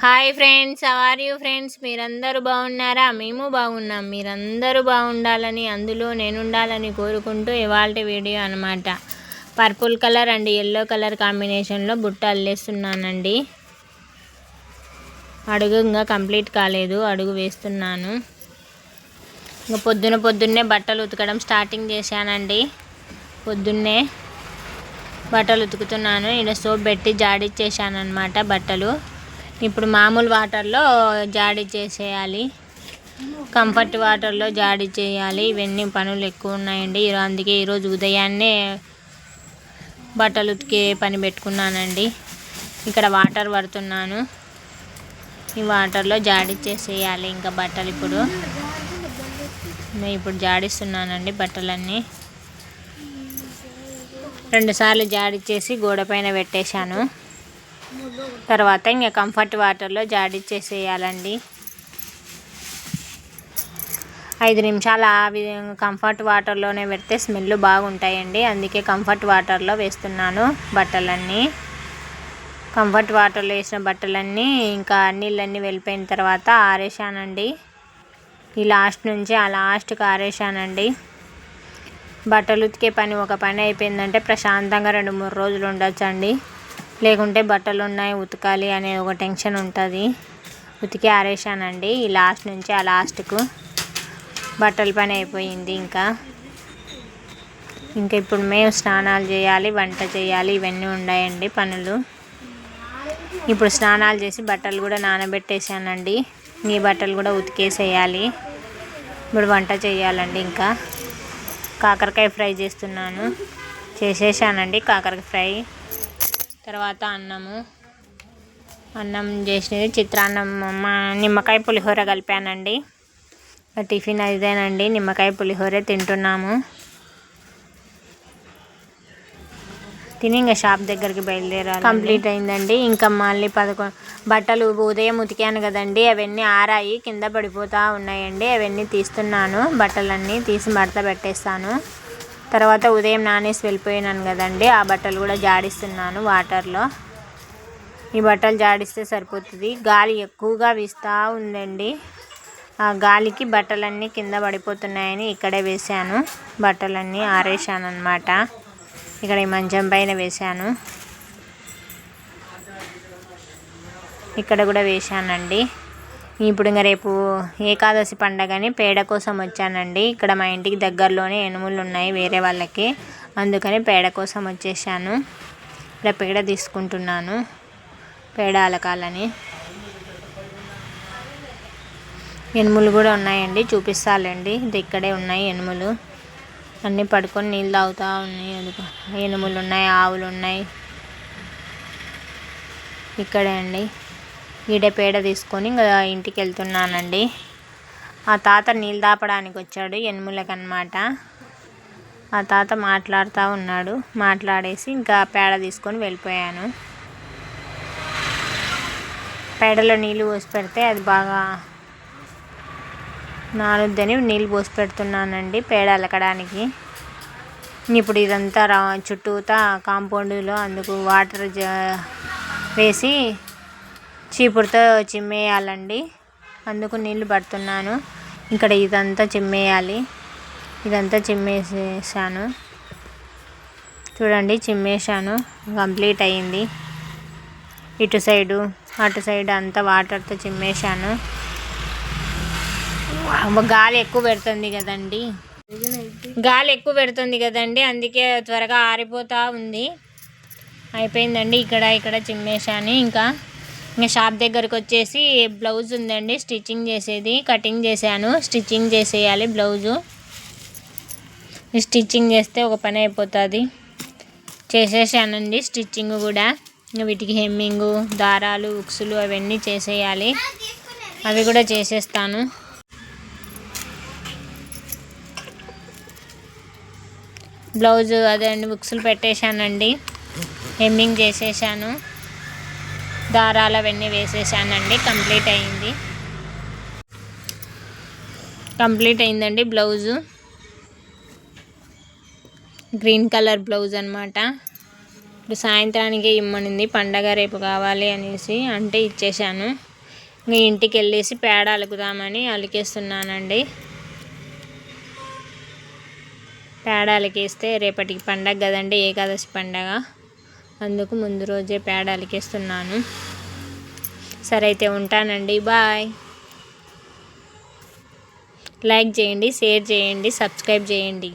Hi friends are you friends మీరందరూ బాగున్నారా? మేము బాగున్నాం. మీరందరూ బాగుండాలని అందులో నేను ఉండాలని కోరుకుంటూ ఇవాళ వీడియో అనమాట purple colour and yellow colour కాంబినేషన్లో బుట్ట అల్లేస్తున్నానండి. అడుగు ఇంకా కంప్లీట్ కాలేదు అడుగు వేస్తున్నాను. ఇంకా పొద్దున పొద్దున్నే బట్టలు ఉతకడం స్టార్టింగ్ చేశానండి. పొద్దున్నే బట్టలు ఉతుకుతున్నాను. ఇక్కడ సోప్ పెట్టి జాడిచ్చేసాను అనమాట బట్టలు. ఇప్పుడు మామూలు వాటర్లో జాడి చేసేయాలి. కంఫర్ట్ వాటర్లో జాడి చేయాలి. ఇవన్నీ పనులు ఎక్కువ ఉన్నాయండి. అందుకే ఈరోజు ఉదయాన్నే బట్టలు ఉతికే పని పెట్టుకున్నానండి. ఇక్కడ వాటర్ పడుతున్నాను. ఈ వాటర్లో జాడి చేసేయాలి ఇంకా బట్టలు ఇప్పుడు. ఇప్పుడు జాడిస్తున్నానండి బట్టలన్నీ. రెండుసార్లు జాడిచ్చేసి గోడ పైన పెట్టేశాను. తర్వాత ఇంకా కంఫర్ట్ వాటర్లో జాడిచ్చేసేయాలండి ఐదు నిమిషాలు ఆ విధంగా కంఫర్ట్ వాటర్లోనే పెడితే స్మెల్ బాగుంటాయండి. అందుకే కంఫర్ట్ వాటర్లో వేస్తున్నాను బట్టలన్నీ. కంఫర్ట్ వాటర్లో వేసిన బట్టలన్నీ ఇంకా నీళ్ళన్నీ వెళ్ళిపోయిన తర్వాత ఆరేసానండి ఈ లాస్ట్ నుంచి ఆ లాస్ట్కి ఆరేసానండి బట్టలు ఉతికే పని ఒక పని అయిపోయిందంటే ప్రశాంతంగా రెండు మూడు రోజులు ఉండొచ్చండి. లేకుంటే బట్టలు ఉన్నాయి ఉతకాలి అనే ఒక టెన్షన్ ఉంటుంది. ఉతికి ఆరేసానండి ఈ లాస్ట్ నుంచి ఆ లాస్ట్కు బట్టల పని అయిపోయింది ఇంకా. ఇంకా ఇప్పుడు మేము స్నానాలు చేయాలి వంట చేయాలి ఇవన్నీ ఉన్నాయండి పనులు. ఇప్పుడు స్నానాలు చేసి బట్టలు కూడా నానబెట్టేసానండి మీ బట్టలు కూడా ఉతికేసేయాలి. ఇప్పుడు వంట చేయాలండి ఇంకా. కాకరకాయ ఫ్రై చేస్తున్నాను. చేసేసానండి కాకరకాయ ఫ్రై. తర్వాత అన్నము. అన్నం చేసినది చిత్రాన్నం మా నిమ్మకాయ పులిహోర కలిపానండి. టిఫిన్ అదేనండి నిమ్మకాయ పులిహోర తింటున్నాము. తిని ఇంకా షాప్ దగ్గరికి బయలుదేరాలి కంప్లీట్ అయిందండి. ఇంకా మళ్ళీ పదకొండు బట్టలు ఉదయం ఉతికాను కదండి. అవన్నీ ఆరాయి కింద పడిపోతూ ఉన్నాయండి. అవన్నీ తీస్తున్నాను. బట్టలన్నీ తీసి మడత పెట్టేస్తాను. తర్వాత ఉదయం నానేసి వెళ్ళిపోయినాను కదండి. ఆ బట్టలు కూడా జాడిస్తున్నాను వాటర్లో. ఈ బట్టలు జాడిస్తే సరిపోతుంది. గాలి ఎక్కువగా వీస్తూ ఉందండి. ఆ గాలికి బట్టలన్నీ కింద పడిపోతున్నాయని ఇక్కడే వేసాను బట్టలన్నీ ఆరేసాను అనమాట ఇక్కడ ఈ మంచం పైన వేసాను ఇక్కడ కూడా వేసానండి ఇప్పుడు ఇంకా రేపు ఏకాదశి పండగని పేడ కోసం వచ్చానండి. ఇక్కడ మా ఇంటికి దగ్గరలోనే ఎనుములు ఉన్నాయి వేరే వాళ్ళకి. అందుకని పేడ కోసం వచ్చేసాను. ఇక్కడ పేడ తీసుకుంటున్నాను. పేడ అలకాలని ఎనుములు కూడా ఉన్నాయండి. చూపిస్తాలండి ఇక్కడే ఉన్నాయి ఎనుములు. అన్నీ పడుకొని నీళ్ళు తాగుతూ ఉన్నాయి. ఎనుములు ఉన్నాయి ఆవులు ఉన్నాయి. ఇక్కడే అండి. ఈడపేడ తీసుకొని ఇంకా ఇంటికి వెళ్తున్నానండి. ఆ తాత నీళ్ళు దాపడానికి వచ్చాడు ఎనుములకనమాట ఆ తాత మాట్లాడుతూ ఉన్నాడు మాట్లాడేసి ఇంకా పేడ తీసుకొని వెళ్ళిపోయాను. పేడలో నీళ్ళు పోసి పెడితే అది బాగా నానుద్దని నీళ్ళు పోసి పెడుతున్నానండి పేడ అలకడానికి. ఇప్పుడు ఇదంతా రా చుట్టూతా కాంపౌండ్లో అందుకు వాటర్ వేసి చీపురుతో చిమ్మేయాలండి. అందుకు నీళ్ళు పడుతున్నాను. ఇక్కడ ఇదంతా చిమ్మేయాలి. ఇదంతా చిమ్మేసేసాను. చూడండి చిమ్మేసాను కంప్లీట్ అయింది. ఇటు సైడు అటు సైడ్ అంతా వాటర్తో చిమ్మేశాను. గాలి ఎక్కువ పెడుతుంది కదండి. గాలి ఎక్కువ పెడుతుంది కదండి. అందుకే త్వరగా ఆరిపోతూ ఉంది. అయిపోయిందండి. ఇక్కడ ఇక్కడ చిమ్మేశాను ఇంకా. ఇంకా షాప్ దగ్గరకు వచ్చేసి బ్లౌజ్ ఉందండి స్టిచ్చింగ్ చేసేది కటింగ్ చేశాను స్టిచ్చింగ్ చేసేయాలి బ్లౌజు. స్టిచ్చింగ్ చేస్తే ఒక పని అయిపోతుంది. చేసేసానండి స్టిచ్చింగ్ కూడా. వీటికి హెమ్మింగు దారాలు ఉక్సులు అవన్నీ చేసేయాలి. అవి కూడా చేసేస్తాను. బ్లౌజ్ అదే అండి బుక్స్లు పెట్టేశానండి. హెమ్మింగ్ చేసేసాను దారాలు అవన్నీ వేసేసానండి. కంప్లీట్ అయింది. కంప్లీట్ అయిందండి బ్లౌజు. గ్రీన్ కలర్ బ్లౌజ్ అనమాట ఇప్పుడు సాయంత్రానికే ఇమ్మనింది. పండగ రేపు కావాలి అనేసి అంటే ఇచ్చేసాను. ఇంకా ఇంటికి వెళ్ళేసి పేడ అలుకుదామని అలికేస్తున్నానండి. పేడ అలికేస్తే రేపటికి పండగ కదండి ఏకాదశి పండగ. అందుకు ముందు రోజే పేడ అలికేస్తున్నాను. సరే అయితే ఉంటానండి. బాయ్. లైక్ చేయండి షేర్ చేయండి సబ్స్క్రైబ్ చేయండి.